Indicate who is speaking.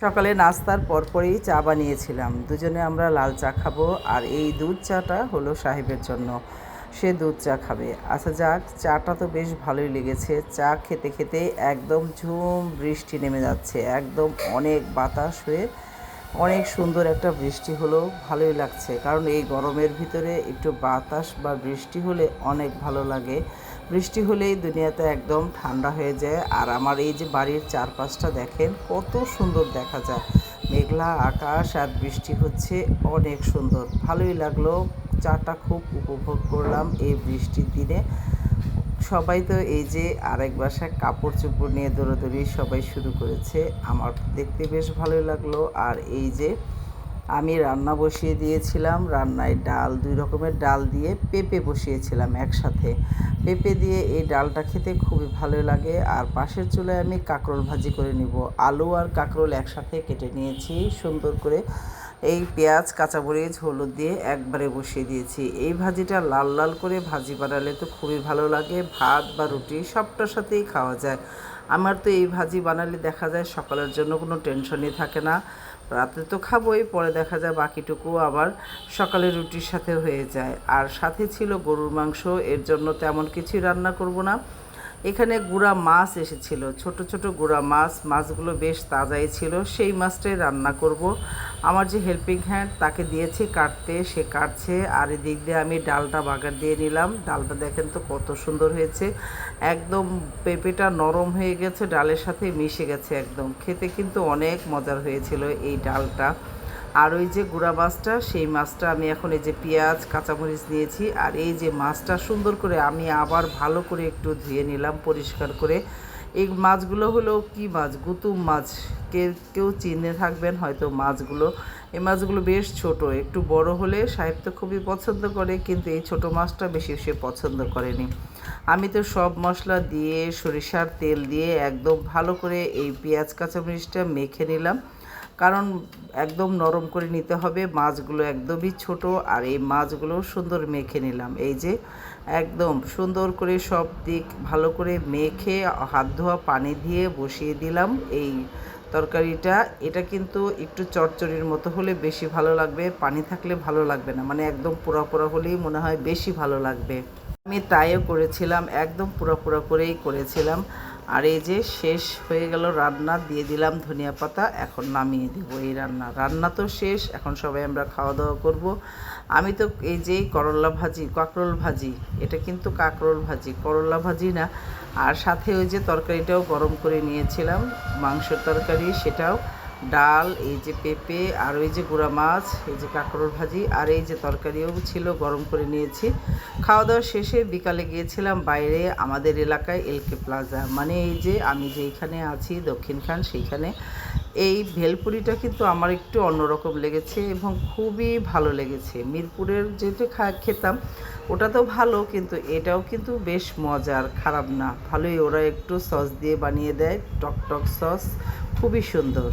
Speaker 1: সকালে নাস্তার পরপরই চা বানিয়েছিলাম। দুজনে আমরা লাল চা খাব আর এই দুধ চাটা হলো সাহেবের জন্য। সে দুধ চা খাবে। আচ্ছা যাক, চাটা তো বেশ ভালোই লেগেছে। চা খেতে খেতে একদম ঝুম বৃষ্টি নেমে যাচ্ছে। একদম অনেক বাতাস হয়ে অনেক সুন্দর একটা বৃষ্টি হলো। ভালোই লাগছে। কারণ এই গরমের ভিতরে একটু বাতাস বা বৃষ্টি হলে অনেক ভালো লাগে। বৃষ্টি হলেই দুনিয়াতে একদম ঠান্ডা হয়ে যায়। আর আমার এই যে বাড়ির চারপাশটা দেখেন, কত সুন্দর দেখা যায়। মেঘলা আকাশ আর বৃষ্টি হচ্ছে অনেক সুন্দর। ভালোই লাগল, চাটা খুব উপভোগ করলাম এই বৃষ্টির দিনে। সবাই তো এই যে আরেক বাসায় কাপড় চোপড় নিয়ে দৌড়াদৌড়ি সবাই শুরু করেছে। আমার দেখতে বেশ ভালোই লাগল। আর এই যে আমি রান্না বসিয়ে দিয়েছিলাম, রান্নায় ডাল, দুই রকমের ডাল দিয়ে পেঁপে বসিয়েছিলাম একসাথে। পেঁপে দিয়ে এই ডালটা খেতে খুবই ভালো লাগে। আর পাশের চুলায় আমি কাঁকরোল ভাজি করে নিব। আলু আর কাঁকরোল একসাথে কেটে নিয়েছি, সুন্দর করে এই পেঁয়াজ, কাঁচামরিচ, হলুদ দিয়ে একবারে বসিয়ে দিয়েছি। এই ভাজিটা লাল লাল করে ভাজি বানালে তো খুবই ভালো লাগে। ভাত বা রুটি সবটার সাথেই খাওয়া যায়। আমার তো এই ভাজি বানালে দেখা যায় সকালের জন্য কোনো টেনশনই থাকে না। রাতে তো খাবোই, পরে দেখা যায় বাকিটুকু আবার সকালে রুটির সাথে হয়ে যায়। আর সাথে ছিল গরুর মাংস, এর জন্য তেমন কিছুই রান্না করব না। এখানে গুড়া মাছ এসেছিল। ছোট ছোট গুড়া মাছ, মাছগুলো বেশ তাজাই ছিল। সেই মাছটাই রান্না করব। আমার যে হেল্পিং হ্যান্ড তাকে দিয়েছি কাটতে, সে কাটছে। আর এদিক দিয়ে আমি ডালটা বাগার দিয়ে নিলাম। ডালটা দেখেন তো কত সুন্দর হয়েছে। একদম পেঁপেটা নরম হয়ে গেছে, ডালের সাথে মিশে গেছে একদম। খেতে কিন্তু অনেক মজার হয়েছিল এই ডালটা। আর ওই যে গুঁড়া মাছটা, সেই মাছটা আমি এখন এই যে পেঁয়াজ, কাঁচামরিচ নিয়েছি আর এই যে মাছটা সুন্দর করে আমি আবার ভালো করে একটু ধুয়ে নিলাম, পরিষ্কার করে। এই মাছগুলো হলো কি মাছ? গুতুম মাছ। কে, কেউ চিনে থাকবেন হয়তো মাছগুলো। এই মাছগুলো বেশ ছোট, একটু বড় হলে সাহেব তো খুবই পছন্দ করে, কিন্তু এই ছোট মাছটা বেশি সে পছন্দ করেনি। আমি তো সব মশলা দিয়ে সরিষার তেল দিয়ে একদম ভালো করে এই পেঁয়াজ, কাঁচামরিচটা মেখে নিলাম। কারণ একদম নরম করে নিতে হবে। মাছগুলো একদমই ছোট আর এই মাছগুলো সুন্দর মেখে নিলাম। এই যে একদম সুন্দর করে সব দিক ভালো করে মেখে হাত ধোয়া পানি দিয়ে বসিয়ে দিলাম এই তরকারিটা। এটা কিন্তু একটু চচ্চড়ির মতো হলে বেশি ভালো লাগবে, পানি থাকলে ভালো লাগবে না। মানে একদম পোড়া পোড়া হলেই মনে হয় বেশি ভালো লাগবে। আমি তাইও করেছিলাম, একদম পুরো করেই করেছিলাম। আর এই যে শেষ হয়ে গেল রান্না, দিয়ে দিলাম ধনিয়া পাতা, এখন নামিয়ে দেবো এই রান্না। রান্না তো শেষ, এখন সবাই আমরা খাওয়া দাওয়া করব। আমি তো এই যে করলা ভাজি, কাঁকরোল ভাজি, এটা কিন্তু কাঁকরোল ভাজি, করলা ভাজি না। আর সাথে ওই যে তরকারিটাও গরম করে নিয়েছিলাম, মাংসের তরকারি সেটাও। ডাল, এই যে পেঁপে, আর ওই যে গুঁড়া মাছ, এই যে কাঁকড়োর ভাজি, আর এই যে তরকারিও ছিল, গরম করে নিয়েছি। খাওয়া দাওয়া শেষে বিকালে গিয়েছিলাম বাইরে আমাদের এলাকায় এলকে প্লাজা। মানে এই যে আমি যেইখানে আছি দক্ষিণখান সেইখানে। এই ভেলপুরিটা কিন্তু আমার একটু অন্যরকম লেগেছে এবং খুবই ভালো লেগেছে। মিরপুরের যেটা খা, খেতাম, ওটা তো ভালো, কিন্তু এটাও কিন্তু বেশ মজার, খারাপ না। ভালোই, ওরা একটু সস দিয়ে বানিয়ে দেয় টক টক সস, খুবই সুন্দর।